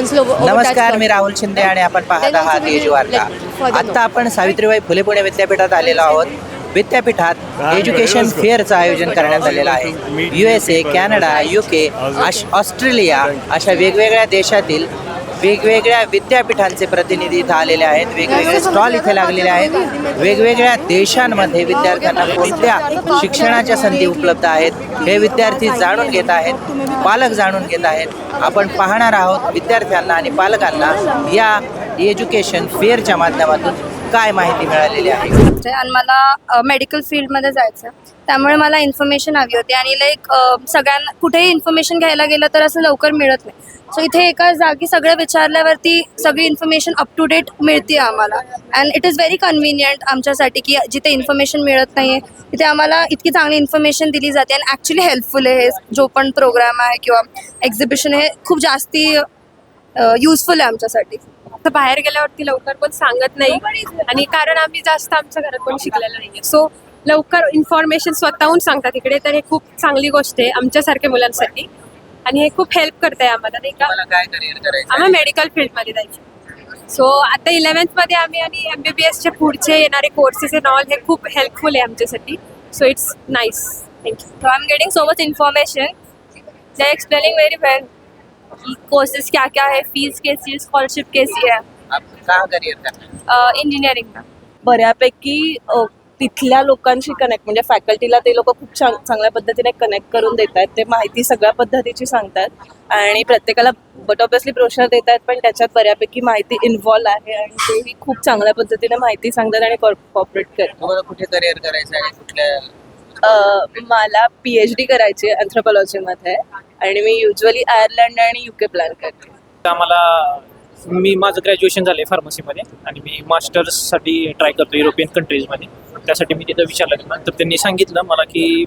नमस्कार मी राहुल शिंदे आणि आपण पाहत आहात वार्ता आता आपण सावित्रीबाई फुले पुणे विद्यापीठात आलेलो आहोत. विद्यापीठात एज्युकेशन फेअरचं आयोजन करण्यात आलेलं आहे. U S A Canada U K Australia अशा वेगवेगळ्या देशातील वेगवेगळ्या विद्यापीठांचे प्रतिनिधी इथं आलेले आहेत. वेगवेगळे स्टॉल इथे लागलेले आहेत. वेगवेगळ्या देशांमध्ये विद्यार्थ्यांना कोणत्या शिक्षणाच्या संधी उपलब्ध आहेत हे विद्यार्थी जाणून घेत आहेत पालक जाणून घेत आहेत. आपण पाहणार आहोत विद्यार्थ्यांना आणि पालकांना या एज्युकेशन फेअरच्या माध्यमातून काय माहिती मिळालेली आहे? आणि मला मेडिकल फील्डमध्ये जायचं आहे. त्यामुळे मला इन्फॉर्मेशन हवी होती. आणि लाईक सगळ्यांना कुठेही इन्फॉर्मेशन घ्यायला गेलं तर असं लवकर मिळत नाही. सो इथे एका जागी सगळं विचारल्यावरती सगळी इन्फॉर्मेशन अप टू डेट मिळते आम्हाला. And it is very convenient आमच्यासाठी की जिथे इन्फॉर्मेशन मिळत नाही आहे तिथे आम्हाला इतकी चांगली इन्फॉर्मेशन दिली जाते. आणि ॲक्च्युली हेल्पफुल आहे. हे जो पण प्रोग्राम आहे किंवा एक्झिबिशन हे खूप जास्ती युजफुल आहे आमच्यासाठी. तर बाहेर गेल्यावरती लवकर पण सांगत नाही. आणि कारण आम्ही जास्त आमच्या घरात पण शिकलेलं नाहीये. सो लवकर इन्फॉर्मेशन स्वतःहून सांगतात इकडे. तर हे खूप चांगली गोष्ट आहे आमच्यासारख्या मुलांसाठी. आणि हे खूप हेल्प करत आहे आम्हाला नाही का? तुम्हाला काय करिअर करायचं आम्हाला मेडिकल फील्डमध्ये जायचं सो आता इलेव्हन्थमध्ये आम्ही आणि एम बी बी एसचे पुढचे येणारे कोर्सेस अँड ऑल हे खूप हेल्पफुल आहे आमच्यासाठी. So it's nice thank you So I'm getting so much information. They're explaining very well. कि कोर्सेज क्या क्या है फीस कैसी है स्कॉलरशिप कैसी है? आप करिअर करणार में बऱ्यापैकी अ, तिथल्या लोकांशी कनेक्ट म्हणजे फॅकल्टीला ते लोक खूप चांग चांगल्या पद्धतीने कनेक्ट करून देत आहेत. ते माहिती सगळ्या पद्धतीची सांगतात आणि प्रत्येकाला बट ऑब्विसली प्रोशर देत आहेत पण त्याच्यात बऱ्यापैकी माहिती इन्व्हॉल्व आहे आणि तेही खूप चांगल्या पद्धतीने माहिती सांगतात आणि कॉपरेट करतात. तुम्हाला कुठे करिअर करायचं आहे? कुठल्या अ, मला पी एच डी करायची आहे अँथ्रोपॉलॉजीमध्ये आणि मी युजली आयर्लंड आणि युके प्लॅन करते. आम्हाला मी माझं ग्रॅज्युएशन झालं आहे फार्मसीमध्ये आणि मी मास्टर्ससाठी ट्राय करतो युरोपियन कंट्रीजमध्ये त्यासाठी मी तिथं विचारलं त्यांना. तर त्यांनी सांगितलं मला की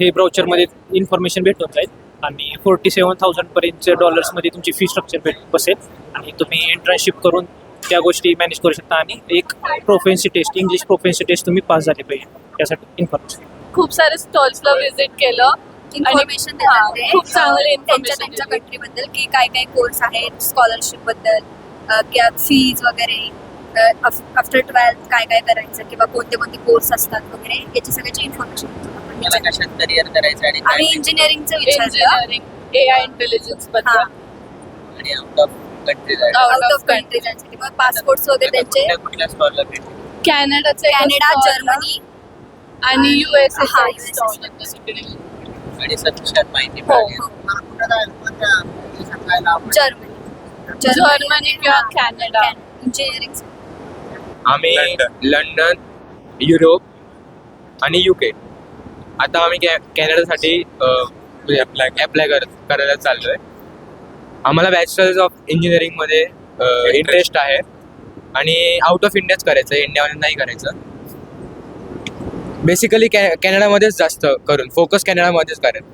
हे ब्राउचरमध्ये इन्फॉर्मेशन भेटून जाईल आणि फोर्टी सेवन थाउजंडपर्यंतच्या डॉलर्समध्ये तुमची फी स्ट्रक्चर भेट बसेल आणि तुम्ही इंटर्नशिप करून त्या गोष्टी मॅनेज करू शकता आणि एक proficiency test English proficiency test तुम्ही पास झाले पाहिजे. त्यासाठी इन्फॉर्मेशन खूप सारे स्टॉल्सला व्हिजिट केलं. इन्फॉर्मेशन देतात ते. खूप चांगले त्यांच्या information त्यांच्या दिली. कंट्री बद्दल की काय काय कोर्स आहेत स्कॉलरशिपबद्दल अ, किंवा फीज वगैरे आफ्टर ट्वेल्थ काय काय करायचं किंवा कोणते कोणते कोर्स असतात वगैरे याची सगळ्याची इन्फॉर्मेशन तुम्हाला कशात करिअर करायचं आणि आम्ही काय इंजिनिअरिंगचं विचारलं. इंजिनिअरिंग ए आय इंटेलिजन्स हा. आणि out of country Out out of of country जायचं. किंवा पासपोर्ट्स वगैरे त्यांचे. कुठल्या कुठल्या स्टॉलला भेटेल? कॅनडाचे कॅनडा जर्मनी. आणि युएस हा, US. आणि सविस्तर माहिती हो, मिळाली. जर्मनी. जर्मनी किंवा कॅनडा. इंजिनिअरिंग. आम्ही लंडन. युरोप आणि युके आता आम्ही कॅ कॅनडासाठी अप्लाय अप्लाय कर करायला चाललो आहे आम्हाला बॅचलर्स ऑफ इंजिनिअरिंगमध्ये इंटरेस्ट आहे. आणि आउट ऑफ इंडियाच करायचं आहे इंडियामध्ये नाही करायचं. बेसिकली कॅ कॅनडामध्येच जास्त करून फोकस कॅनडामध्येच करेन.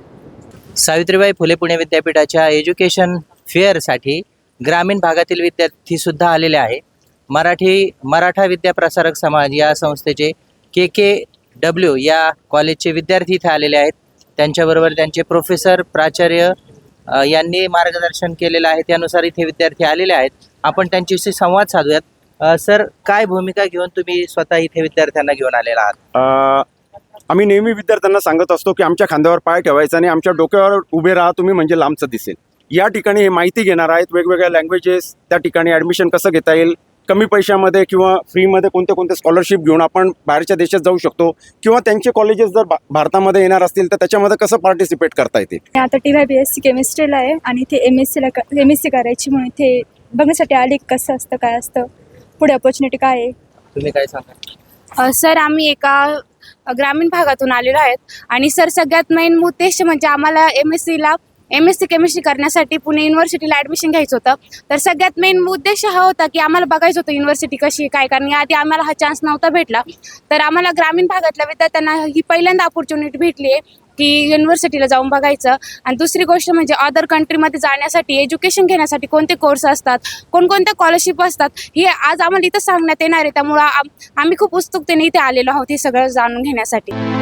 सावित्रीबाई फुले पुणे विद्यापीठाच्या एज्युकेशन फेअरसाठी ग्रामीण भागातील विद्यार्थीसुद्धा आलेले आहे मराठी मराठा विद्याप्रसारक समाज या संस्थेचे के के डब्ल्यू या कॉलेजचे विद्यार्थी इथे आलेले आहेत. त्यांच्याबरोबर त्यांचे प्रोफेसर प्राचार्य यांनी मार्गदर्शन केलेलं आहे. त्यानुसार इथे विद्यार्थी आलेले आहेत. आपण त्यांच्याशी संवाद साधूयात. अ, सर काय भूमिका घेऊन तुम्ही स्वतः इथे विद्यार्थ्यांना घेऊन आलेला आहात? अ, आम्ही नेहमी विद्यार्थ्यांना सांगत असतो की आमच्या खांद्यावर पाय ठेवायचा आणि आमच्या डोक्यावर उभे राहा तुम्ही म्हणजे लांबचं दिसेल. या ठिकाणी हे माहिती घेणार आहेत वेगवेगळ्या लँग्वेजेस त्या ठिकाणी ॲडमिशन कसं घेता येईल कमी पैशामध्ये किंवा फ्रीमध्ये कोणते कोणते स्कॉलरशिप घेऊन आपण बाहेरच्या देशात जाऊ शकतो किंवा त्यांचे कॉलेजेस जर भा- भारतामध्ये येणार असतील तर त्याच्यामध्ये कसं पार्टिसिपेट करता येते मी आता T Y B S C केमिस्ट्रीला आहे आणि इथे एम एस सीला एम एस सी करायची म्हणून इथे बघण्यासाठी आली कसं असतं काय असतं? पुढे ऑपॉर्च्युनिटी काय आहे? तुम्ही काय सांगा अ, सर आम्ही एका ग्रामीण भागातून आलेलो आहेत. आणि सर सगळ्यात मेन उद्देश म्हणजे आम्हाला एम एस सीला एम एस सी केमिस्ट्री करण्यासाठी पुणे युनिव्हर्सिटीला ॲडमिशन घ्यायचं होतं. तर सगळ्यात मेन उद्देश हा होता की आम्हाला बघायचं होतं युनिव्हर्सिटी कशी आहे, काय कारण आधी आम्हाला हा चान्स नव्हता भेटला. तर आम्हाला ग्रामीण भागातल्या विद्यार्थ्यांना ही पहिल्यांदा ऑपॉर्च्युनिटी भेटली आहे. की युनिव्हर्सिटीला जाऊन बघायचं. आणि दुसरी गोष्ट म्हणजे अदर कंट्रीमध्ये जाण्यासाठी एज्युकेशन घेण्यासाठी कोणते कोर्स असतात कोणकोणत्या स्कॉलरशिप असतात हे आज आम्हाला इथं सांगण्यात येणार आहे. त्यामुळं आम्ही खूप उत्सुकतेने इथे आलेलो आहोत हे सगळं जाणून घेण्यासाठी.